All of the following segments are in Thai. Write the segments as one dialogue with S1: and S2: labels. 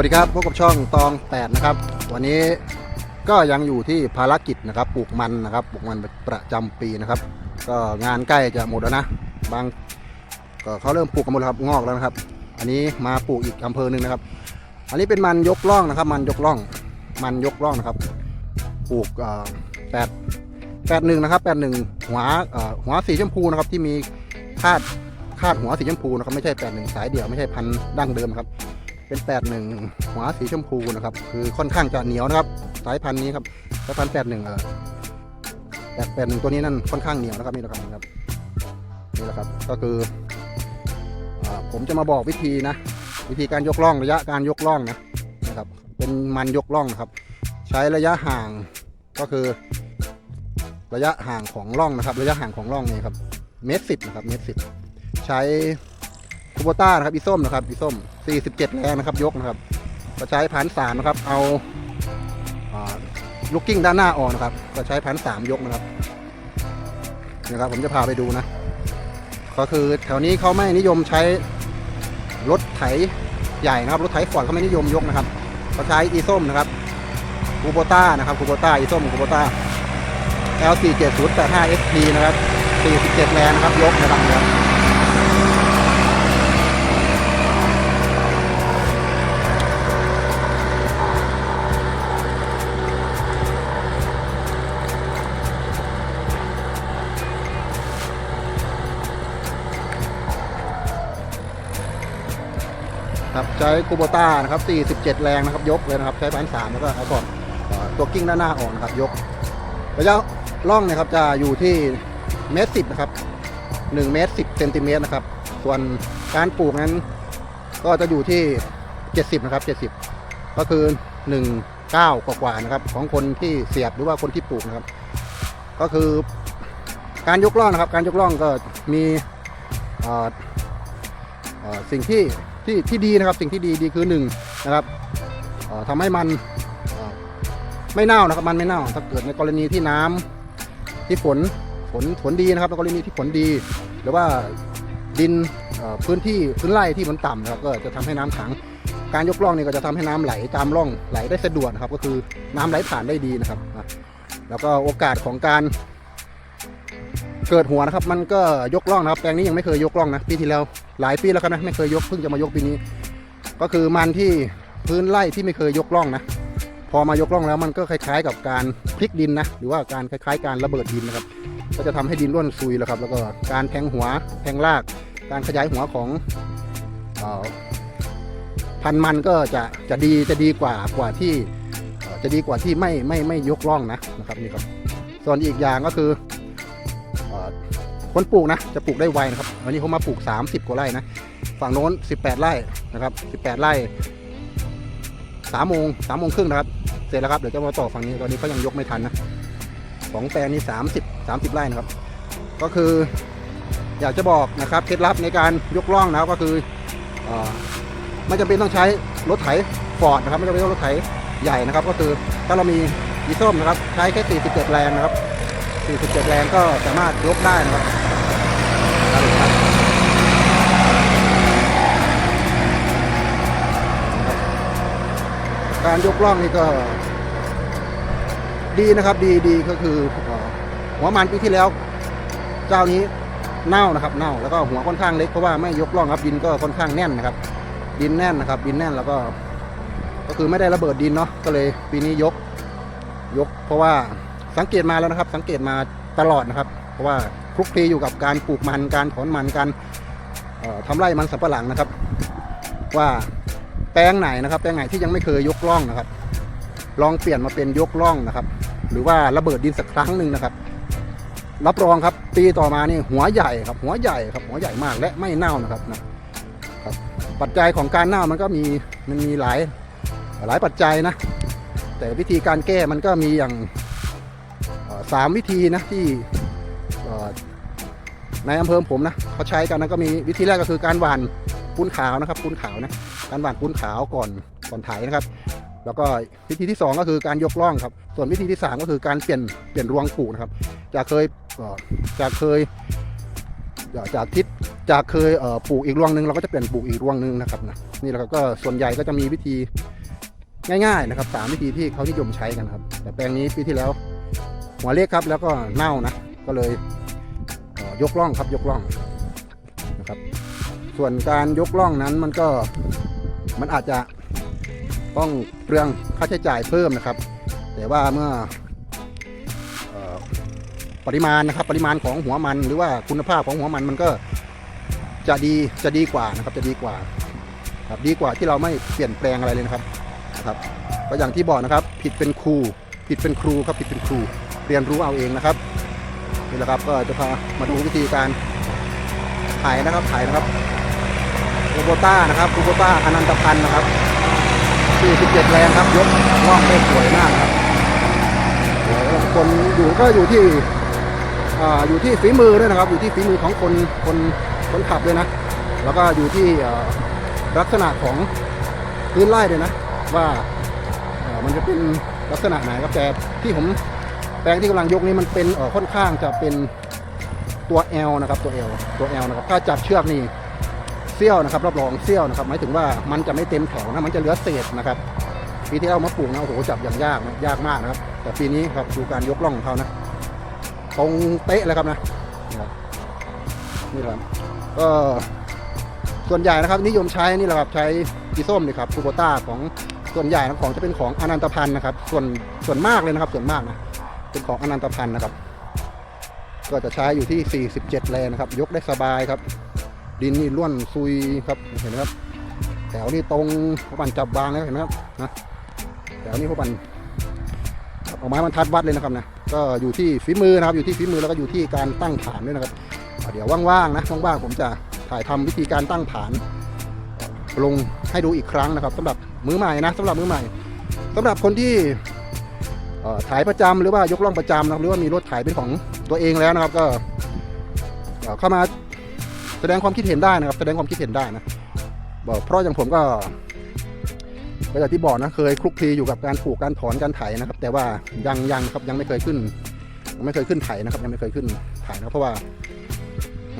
S1: วัสดีครับพบกับช่องตอง8นะครับ วันนี้ก็ยังอยู่ที่ภารกิจนะครับปลูกมันนะครับปลูกมันประจำปีนะครับ ก็งานใกล้จะหมดแล้วนะ บางก็เขาเริ่มปลูกกันหมดแล้วครับงอกแล้วนะครับ อันนี้มาปลูกอีกอำเภอหนึ่งนะครับ อันนี้เป็นมันยกล่องนะครับ มันยกล่อง มันยกล่องนะครับปลูกแปดแปดหนึ่งนะครับแปดหนึ่งหัวหัวสีชมพูนะครับที่มีคาดคาดหัวสีชมพูนะครับไม่ใช่แปดหนึ่งสายเดี่ยวไม่ใช่พันธุ์ดั้งเดิมครับ เป็นแปดหนึ่งหัวสีชมพูนะครับ คือค่อนข้างจะเหนียวนะครับ สายพันธุ์นี้ครับสายพันธุ์แปดหนึ่งเออแปดแปดหนึ่งตัวนี้นั่นค่อนข้างเหนียวนะครับนี่และครับนี่ครับนี่แหละครับก็คืออผมจะมาบอกวิธีนะ วิธีการยกล่องระยะการยกล่องนะนะครับ เป็นมันยกล่องนะครับ ใช้ระยะห่างก็คือ ระยะห่างของร่องนะครับ ระยะห่างของร่องนี่ครับเมตรสิบนะครับเมตรสิบใช้ คูโบต้านะครับอีส้มนะครับอีส้ม 47 แรงนะครับ ยกนะครับก็ใช้พันสามนะครับ เอาลูกกิ้งด้านหน้าออกนะครับ ก็ใช้พันสามยกนะครับนะครับ ผมจะพาไปดูนะ ก็คือแถวนี้เขาไม่นิยมใช้รถไถใหญ่นะครับ รถไถฟอร์ดเขาไม่นิยมยกนะครับเขาใช้อีส้มนะครับคูโบต้านะครับคูโบต้าอีส้มคูโบต้า L47085 SP นะครับ 47 แรงนะครับ ยกนะครับ ครับใช้คูโบต้านะครับ47 แรงนะครับยกเลยนะครับใช้พันสามแล้วก็เอาก่อนตัวกิ้งด้านหน้าออกนะครับยกระยะล่องนะครับจะอยู่ที่เมตรสิบนะครับหนึ่งเมตรสิบเซนติเมตรนะครับส่วนการปลูกนั้นก็จะอยู่ที่เจ็ดสิบนะครับเจ็ดสิบก็คือหนึ่งเก้ากว่าๆนะครับ ของคนที่เสียบหรือว่าคนที่ปลูกนะครับ ก็คือการยกล่องนะครับ การยกล่องก็มีสิ่งที่ ที่ที่ดีนะครับสิ่งที่ดีดีคือหนึ่งนะครับเอ่อทำให้มันไม่เน่านะครับมันไม่เน่า ถ้าเกิดในกรณีที่น้ำที่ฝนฝนฝนดีนะครับในกรณีที่ฝนดี หรือว่าดินพื้นที่พื้นไร่ที่มันต่ำนะครับก็จะทำให้น้ำขัง การยกล่องนี่ก็จะทำให้น้ำไหลตามร่องไหลได้สะดวกนะครับ ก็คือน้ำไหลผ่านได้ดีนะครับ แล้วก็โอกาสของการ เกิดหัวนะครับ มันก็ยกล่องนะครับ แปลงนี้ยังไม่เคยยกล่องนะปีที่แล้วหลายปีแล้วครับนะไม่เคยยกเพิ่งจะมายกปีนี้ ก็คือมันที่พื้นไร่ที่ไม่เคยยกล่องนะ พอมายกล่องแล้วมันก็คล้ายๆ กับการพลิกดินนะหรือว่าการคล้ายๆ การระเบิดดินนะครับ ก็จะทำให้ดินร่วนซุยแล้วครับ แล้วก็การแทงหัวแทงราก การขยายหัวของออพันมันก็จะจะดีจะดีกว่ากว่าที่จะดีกว่าที่ไม่ไม่ไม่ยกล่องนะนะครับนี่ครับ ส่วนอีกอย่างก็คือ คนปลูกนะจะปลูกได้ไวนะครับวันนี้เขามาปลูก 30 กว่าไร่นะฝั่งโน้น 18 ไร่นะครับ 18 ไร่สามโมงสามโมงครึ่งนะครับ เสร็จแล้วครับเดี๋ยวจะมาต่อฝั่งนี้ตอนนี้ก็ยังยกไม่ทันนะสองแปลงนี้สามสิบสามสิบไร่นะครับ ก็คือ อยากจะบอกนะครับเคล็ดลับในการยกล่องนะครับก็คืออไม่จำเป็นต้องใช้รถไถฟอร์ดนะครับไม่จำเป็นต้องรถไถใหญ่นะครับ ก็คือถ้าเรามีดีส้มนะครับ ใช้แค่47แรงนะครับ 47 แรงก็สามารถยกได้นะครับการยกล่องนี่ก็ ดีนะครับ ดีดีก็คือหัวมันปีที่แล้ว เจ้านี้เน่านะครับ เน่าแล้วก็หัวค่อนข้างเล็กเพราะว่าไม่ยกล่องครับดินก็ค่อนข้างแน่นนะครับ ดินแน่นนะครับ ดินแน่นแล้วก็ ก็คือไม่ได้ระเบิดดินเนาะก็เลยปีนี้ยก ยกเพราะว่า สังเกตมาแล้วนะครับ สังเกตมาตลอดนะครับ เพราะว่าคลุกคลีอยู่กับการปลูกมันการถอนมันการเอ่อทำไร่มันสำปะหลังนะครับ ว่าแปลงไหนนะครับ แปลงไหนที่ยังไม่เคยยกล่องนะครับ ลองเปลี่ยนมาเป็นยกล่องนะครับ หรือว่าระเบิดดินสักครั้งหนึ่งนะครับ รับรองครับ ปีต่อมานี่หัวใหญ่ครับ หัวใหญ่ครับ หัวใหญ่มากและไม่เน่านะครับนะครับ ปัจจัยของการเน่ามันก็มีมันมีหลายหลายปัจจัยนะ แต่วิธีการแก้มันก็มีอย่าง สามวิธีนะที่ในอำเภอผมนะเขาใช้กันนะก็มีวิธีแรกก็คือการหว่านปูนขาวนะครับปูนขาวนะการหว่านปูนขาวก่อนก่อนไถนะครับ แล้วก็วิธีที่ 2 ก็คือการยกล่องครับ ส่วนวิธีที่ 3 ก็คือการเปลี่ยนเปลี่ยนรวงปลูกนะครับจะเคยเอ่อจะเคยจากทิศจากเคยเปลูกอีกรวงหนึ่งเราก็จะเปลี่ยนปลูกอีกรวงหนึ่งนะครับนะนี่แหละครับก็ส่วนใหญ่ก็จะมีวิธีง่ายๆนะครับสามวิธีที่เขานิยมใช้กันครับ แต่แปลงนี้ปีที่แล้ว หัวเล็กครับแล้วก็เน่านะก็เลยยกร่องครับยกร่องนะครับ ส่วนการยกร่องนั้นมันก็มันอาจจะต้องเปลืองค่าใช้จ่ายเพิ่มนะครับ แต่ว่าเมื่ออปริมาณนะครับปริมาณของหัวมันหรือว่าคุณภาพของหัวมันมันก็จะดีจะดีกว่านะครับจะดีกว่าครับดีกว่าที่เราไม่เปลี่ยนแปลงอะไรเลยนะครับนะครับก็อย่างที่บอกนะครับ ผิดเป็นครู ผิดเป็นครูครับผิดเป็นครู เรียนรู้เอาเองนะครับนี่แหละครับก็จะพามาดูวิธีการถ่ายนะครับถ่ายนะครับโรโบต้านะครับโรโบต้าอนันตพันธ์นะครับ47แรงครับยกว่องได้สวยมากครับคนอยู่ก็อยู่ที่ออยู่ที่ฝีมือด้วยนะครับ อยู่ที่ฝีมือของคนคนคนขับด้วยนะ แล้วก็อยู่ที่ลักษณะของพื้นไร่ด้วยนะ ว่ามันจะเป็นลักษณะไหนครับแต่ที่ผม แปลงที่กำลังยกนี้มันเป็นเออค่อนข้างจะเป็นตัว L นะครับตัว L ตัว L นะครับถ้าจับเชือกนี่เสี้ยวนะครับรับรองเสี้ยวนะครับหมายถึงว่ามันจะไม่เต็มแถวนะมันจะเหลือเศษนะครับปีที่เรามาปลูกนะโอ้โหจับอย่างยากนะยากมากนะครับ แต่ปีนี้ครับดูการยกล่องของเขานะตรงเป๊ะเลยครับนะนี่ครับก็ส่วนใหญ่นะครับนิยมใช้นี่แหละครับใช้กีส้มนี่ครับคูโบต้าของส่วนใหญ่ของจะเป็นของอนันตพันธ์นะครับ ส่วนส่วนมากเลยนะครับส่วนมากนะ เป็นของอนันตพันธ์นะครับ ก็จะใช้อยู่ที่ 47 แรงนะครับ ยกได้สบายครับ ดินนี่ร่วนซุยครับเห็นไหมครับแถวนี้ตรงพวกมันจับบางแล้วเห็นไหมครับนะแถวนี้พวกมันเอาไม้บรรทัดวัดเลยนะครับนะก็อยู่ที่ฝีมือนะครับอยู่ที่ฝีมือแล้วก็อยู่ที่การตั้งฐานด้วยนะครับ เดี๋ยวว่างๆนะว่างๆผมจะถ่ายทำวิธีการตั้งฐาน ลงให้ดูอีกครั้งนะครับสำหรับมือใหม่นะสำหรับมือใหม่สำหรับคนที่ ถ่ายประจำหรือว่ายกล่องประจำนะครับหรือว่ามีรถถ่ายเป็นของตัวเองแล้วนะครับ ก็เข้ามาแสดงความคิดเห็นได้นะครับ แสดงความคิดเห็นได้นะบอกเพราะอย่างผมก็ก็อย่างที่บอกนะเคยคลุกคลีอยู่กับการปลูกการถอนการไถนะครับ แต่ว่ายังยังครับยังไม่เคยขึ้นยังไม่เคยขึ้นไถนะครับ ยังไม่เคยขึ้นไถนะครับเพราะว่า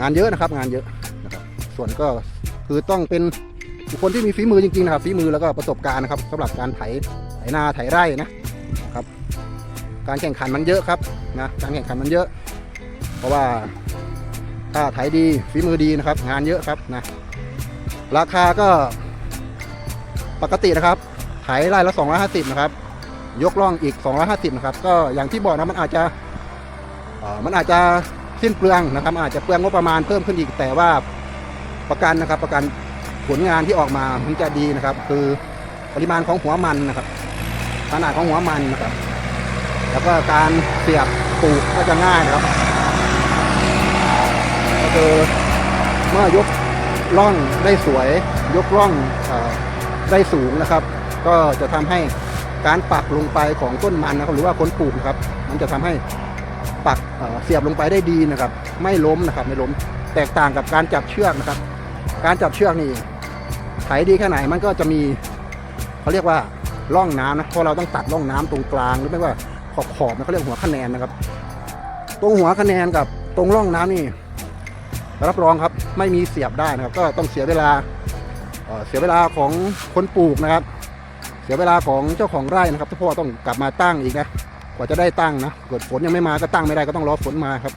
S1: งานเยอะนะครับ งานเยอะนะครับ ส่วนก็คือต้องเป็นบุคคลที่มีฝีมือจริงๆนะครับฝีมือแล้วก็ประสบการณ์นะครับสำหรับการไถไถนาไถไร่นะครับ การแข่งขันมันเยอะครับนะการแข่งขันมันเยอะ เพราะว่าถ้าไถดีฝีมือดีนะครับ งานเยอะครับนะราคาก็ปกตินะครับไถไร่ละ 250 นะครับ ยกล่องอีก 250 นะครับ ก็อย่างที่บอกนะมันอาจจะมันอาจจะสิ้นเปลืองนะครับ อาจจะเปลืองงบประมาณเพิ่มขึ้นอีกแต่ว่าประกันนะครับ ประกันผลงานที่ออกมามันจะดีนะครับ คือปริมาณของหัวมันนะครับขนาดของหัวมันนะครับ แล้วก็การเสียบปลูกก็จะง่ายนะครับก็คือเมื่อยกร่องได้สวย ยกร่องอได้สูงนะครับ ก็จะทำให้การปักลงไปของต้นมันนะครับหรือว่าคนปลูกนะครับ มันจะทำให้ปักเเสียบลงไปได้ดีนะครับ ไม่ล้มนะครับไม่ล้มแตกต่างกับการจับเชือกนะครับ การจับเชือกนี่ไถดีแค่ไหนมันก็จะมีเขาเรียกว่าร่องน้ำนะเพราะเราต้องตัดร่องน้ำตรงกลางหรือไม่ว่า ขอบขอบนะเขาเรียกหัวคะแนนนะครับ ตรงหัวคะแนนกับตรงร่องน้ำนี่ รับรองครับไม่มีเสียบได้นะครับ ก็ต้องเสียเวลาเเสียเวลาของคนปลูกนะครับ เสียเวลาของเจ้าของไร่นะครับเพราะว่าต้องกลับมาตั้งอีกนะกว่าจะได้ตั้งนะเกิดฝนยังไม่มาก็ตั้งไม่ได้ก็ต้องรอฝนมาครับ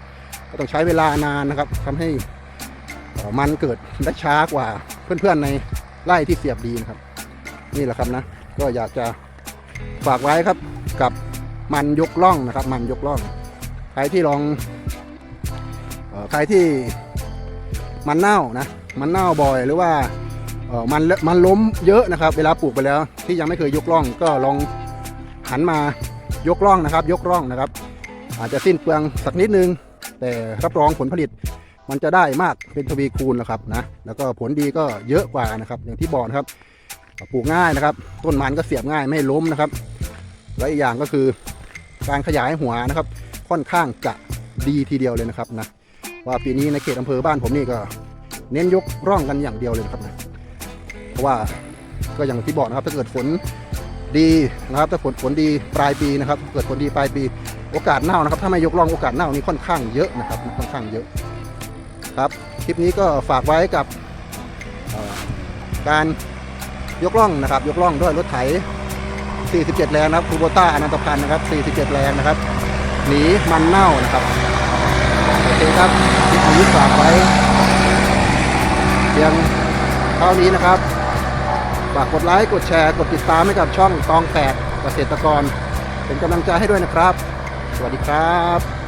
S1: ก็ต้องใช้เวลานานนะครับทำให้มันเกิดได้ช้ากว่าเพื่อนๆในไร่ที่เสียบดีนะครับ นี่แหละครับนะ ก็อยากจะฝากไว้ครับกับ มันยกล่องนะครับ มันยกล่อง ใครที่ลองออใครที่มันเน่านะมันเน่าบ่อยหรือว่าออมันมันล้มเยอะนะครับ เวลาปลูกไปแล้ว ที่ยังไม่เคยยกล่องก็ลองหันมายกล่องนะครับ ยกล่องนะครับ อาจจะสิ้นเปลืองสักนิดนึง แต่รับรองผลผลิตมันจะได้มากเป็นทวีคูณนะครับนะแล้วก็ผลดีก็เยอะกว่านะครับ อย่างที่บอกนะครับปลูกง่ายนะครับ ต้นมันก็เสียบง่ายไม่ล้มนะครับ และอีกอย่างก็คือ การขยายหัวนะครับ ค่อนข้างจะดีทีเดียวเลยนะครับนะว่าปีนี้ในเขตอำเภอบ้านผมนี่ก็ เน้นยกร่องกันอย่างเดียวเลยนะครับนะเพราะว่าก็อย่างที่บอกนะครับถ้าเกิดฝนดีนะครับถ้าฝนฝนดีปลายปีนะครับ เกิดฝนดีปลายปีโอกาสเน่านะครับ ถ้าไม่ยกร่องโอกาสเน่านี่ค่อนข้างเยอะนะครับค่อนข้างเยอะครับคลิปนี้ก็ฝากไว้กับการยกล่องนะครับ ยกล่องด้วยรถไถ 47 แรงนะครับคูโบต้าอนันตพันธ์นะครับ 47 แรงนะครับ หนีมันเน่านะครับโอเคครับคลิปนี้ฝากไว้เพียงเท่านี้นะครับฝากกดไลค์กดแชร์ กดติดตามให้กับช่องตองแปดเกษตรกร เป็นกำลังใจให้ด้วยนะครับ สวัสดีครับ